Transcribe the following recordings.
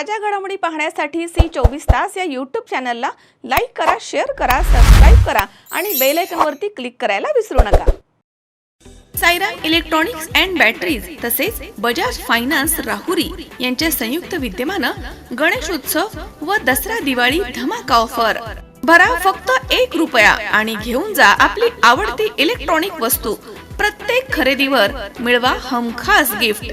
ताज्या घडामोडी पाहण्यासाठी सी चोवीस तास या यूट्यूब चॅनलला लाईक करा शेअर करा सबस्क्राईब करा आणि बेल आयकॉनवरती क्लिक करायला विसरू नका. सायरा इलेक्ट्रॉनिक्स अँड बॅटरीज तसेच बजाज फायनान्स राहुरी यांच्या संयुक्त विद्यमानं गणेशोत्सव व दसरा दिवाळी धमाका ऑफर भरा फक्त एक रुपया आणि घेऊन जा आपली आवडती इलेक्ट्रॉनिक वस्तू. प्रत्येक खरेदीवर मिळवा हमखास गिफ्ट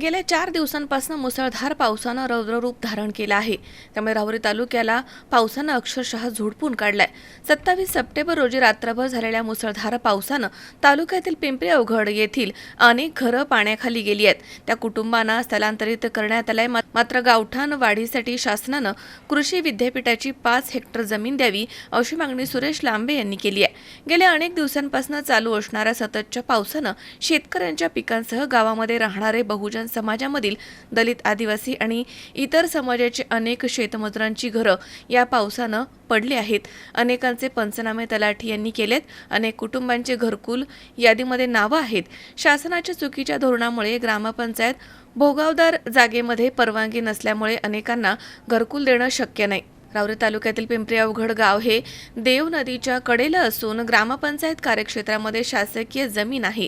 गेल्या चार दिवसांपासून मुसळधार पावसानं रौद्ररूप धारण केलं आहे. त्यामुळे राहुरी तालुक्याला पावसानं अक्षरशः झोडपून काढलाय. सत्तावीस सप्टेंबर रोजी रात्रभर झालेल्या मुसळधार पावसानं तालुक्यातील पिंपरी अवघड येथील अनेक घरं पाण्याखाली गेली आहेत. त्या कुटुंबांना स्थलांतरित करण्यात आलंय. मा- मात्र गावठाण वाढीसाठी शासनानं कृषी विद्यापीठाची पाच हेक्टर जमीन द्यावी अशी मागणी सुरेश लांबे यांनी केली आहे. गेल्या अनेक दिवसांपासून चालू असणाऱ्या सततच्या पावसानं शेतकऱ्यांच्या पिकांसह गावामध्ये राहणारे बहुजन समाजामधील दलित आदिवासी आणि इतर समाजाचे अनेक शेतमजुरांची घरं या पावसानं पडली आहेत. अनेकांचे पंचनामे तलाठी यांनी केलेत. अनेक कुटुंबांचे घरकुल यादीमध्ये नावं आहेत. शासनाच्या चुकीच्या धोरणामुळे ग्रामपंचायत भोगावदार जागेमध्ये परवानगी नसल्यामुळे अनेकांना घरकुल देणं शक्य नाही. रावरी तालुक्यातील पिंपरी अवघड गाव हे देव नदीच्या कडेला असून ग्रामपंचायत कार्यक्षेत्रामध्ये शासकीय जमीन आहे.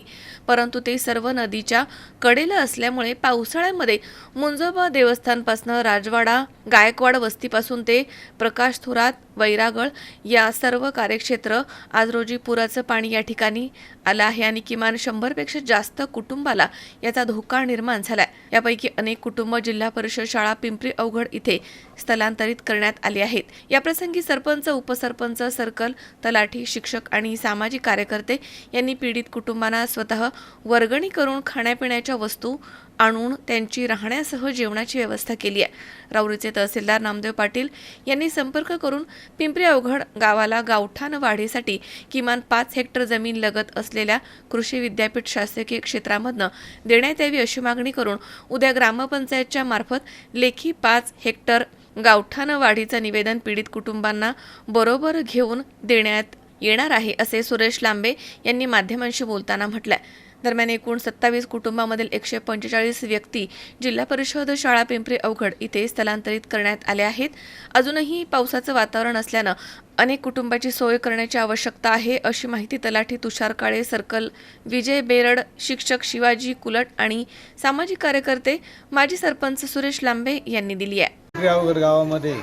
परंतु ते सर्व नदीच्या कडेला असल्यामुळे पावसाळ्यामध्ये मुंजोबा देवस्थानपासून राजवाडा गायकवाड वस्तीपासून ते प्रकाश थोरात वैरागळ या सर्व कार्यक्षेत्र आज रोजी पुराचं पाणी या ठिकाणी आलं आहे आणि किमान शंभरपेक्षा जास्त कुटुंबाला याचा धोका निर्माण झालाय. यापैकी अनेक कुटुंब जिल्हा परिषद शाळा पिंपरी अवघड इथे स्थलांतरित करण्यात आली आहेत. याप्रसंगी सरपंच उपसरपंच सर्कल तलाठी शिक्षक आणि सामाजिक कार्यकर्ते यांनी पीडित कुटुंबांना स्वतः वर्गणी करून खाण्यापिण्याच्या वस्तू आणून त्यांची राहण्यासह जेवणाची व्यवस्था केली आहे. राऊरीचे तहसीलदार नामदेव पाटील यांनी संपर्क करून पिंपरी अवघड गावाला गावठाण वाढीसाठी किमान पाच हेक्टर जमीन लगत असलेल्या कृषी विद्यापीठ शासकीय क्षेत्रामधनं देण्यात यावी अशी मागणी करून उद्या ग्रामपंचायतच्या मार्फत लेखी पाच हेक्टर गावठाण वाढीचं निवेदन पीडित कुटुंबांना बरोबर घेऊन देण्यात येणार आहे असे सुरेश लांबे यांनी माध्यमांशी बोलताना म्हटलंय. दरम्यान एकूण सत्तावीस कुटुंबामधील एकशे पंचेचाळीस व्यक्ती जिल्हा परिषद शाळा पिंपरी अवघड इथे स्थलांतरित करण्यात आल्या आहेत. अजूनही पावसाचं वातावरण असल्यानं अनेक कुटुंबाची सोय करण्याची आवश्यकता आहे अशी माहिती तलाठी तुषार काळे सर्कल विजय बेरड शिक्षक शिवाजी कुलट आणि सामाजिक कार्यकर्ते माजी सरपंच सुरेश लांबे यांनी दिली आहे. अवघड गावामध्ये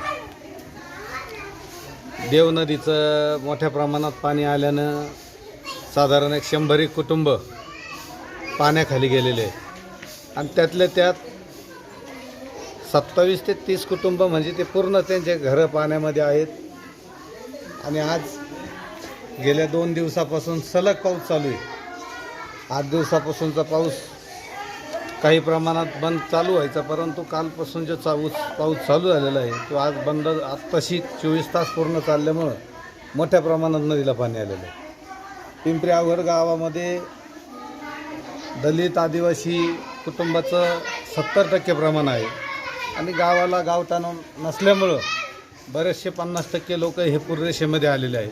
देव नदीचं मोठ्या प्रमाणात पाणी आल्यानं साधारण एक शंभर एक कुटुंब पाण्याखाली गेलेले. आहे आणि त्यातल्या त्यात सत्तावीस ते तीस कुटुंब म्हणजे ते पूर्ण त्यांचे घरं पाण्यामध्ये आहेत. आणि आज गेल्या दोन दिवसापासून सलग पाऊस चालू आहे. आठ दिवसापासूनचा पाऊस काही प्रमाणात बंद चालू व्हायचा परंतु कालपासून जो चाऊस पाऊस चालू झालेला आहे तो आज बंद आत्ताशी चोवीस तास पूर्ण चालल्यामुळं मोठ्या प्रमाणात नदीला पाणी आलेलं आहे. पिंपरी आवघड गावामध्ये दलित आदिवासी कुटुंबाचं सत्तर टक्के प्रमाण आहे. आणि गावाला गावठाण नसल्यामुळं बरेचसे पन्नास टक्के लोक हे पूर्वरेषेमध्ये आलेले आहेत.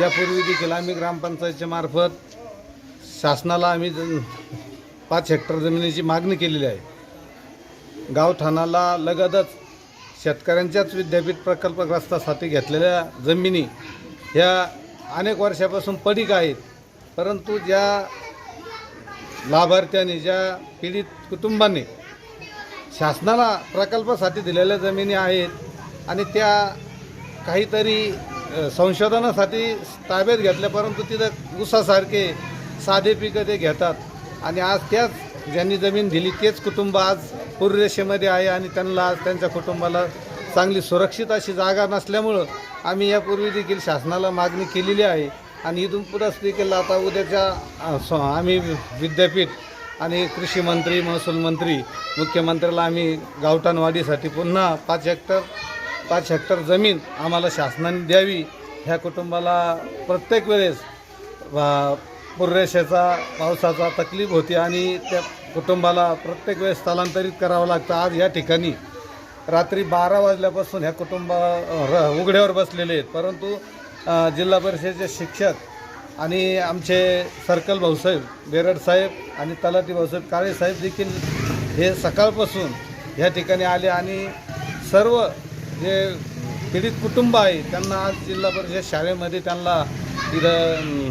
यापूर्वी देखील आम्ही ग्रामपंचायतच्या मार्फत शासनाला आम्ही ज- पाच हेक्टर जमिनीची मागणी केलेली आहे. गावठाणाला लगतच शेतकऱ्यांच्याच विद्यापीठ प्रकल्पग्रस्तासाठी घेतलेल्या जमिनी ह्या अनेक वर्षापासून पडीक आहेत. परंतु ज्या लाभार्थ्यांनी ज्या पीडित कुटुंबांनी शासनाला प्रकल्पासाठी दिलेल्या जमिनी आहेत आणि त्या काहीतरी संशोधनासाठी ताब्यात घेतल्या परंतु तिथं ऊसासारखे साधे पिकं ते घेतात. आणि आज त्याच ज्यांनी जमीन दिली तेच कुटुंब आज पूर्वरेषेमध्ये आहे आणि त्यांना आज त्यांच्या कुटुंबाला चांगली सुरक्षित अशी जागा नसल्यामुळं आम्ही यापूर्वी देखील शासनाला मागणी केलेली आहे. आणि इथून पुढंच देखील आता उद्याच्या आम्ही विद्यापीठ आणि कृषी मंत्री महसूल मंत्री मुख्यमंत्र्याला आम्ही गावठाणवाढीसाठी पुन्हा पाच हेक्टर पाच हेक्टर जमीन आम्हाला शासनाने द्यावी. ह्या कुटुंबाला प्रत्येक वेळेस पुरेशाचा पावसाचा तकलीफ होती आणि त्या कुटुंबाला प्रत्येक वेळेस स्थलांतरित करावं लागतं. आज या ठिकाणी रात्री बारा वाजल्यापासून ह्या कुटुंबा र उघड्यावर बसलेले आहेत. परंतु जिल्हा परिषदेचे शिक्षक आणि आमचे सर्कल भाऊसाहेब बेरड साहेब आणि तलाठी भाऊसाहेब काळे साहेब देखील हे सकाळपासून ह्या ठिकाणी आले आणि सर्व जे पीडित कुटुंब आहे त्यांना आज जिल्हा परिषद शाळेमध्ये त्यांना तिथं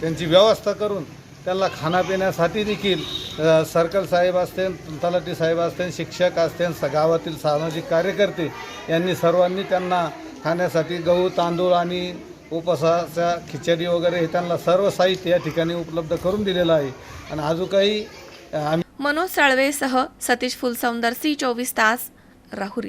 त्यांची व्यवस्था करून त्यांना खाण्यापिण्यासाठी देखील सर्कल साहेब असतील तलाठी साहेब असतील शिक्षक असतील स- गावातील सामाजिक कार्यकर्ते यांनी सर्वांनी त्यांना खाण्यासाठी गहू तांदूळ आणि उपवासाच्या खिचडी वगैरे हे त्यांना सर्व साहित्य या ठिकाणी उपलब्ध करून दिलेलं आहे. आणि अजून काही आम्ही मनोज साळवेसह सतीश फुलसौंदर सी चोवीस तास राहुरी.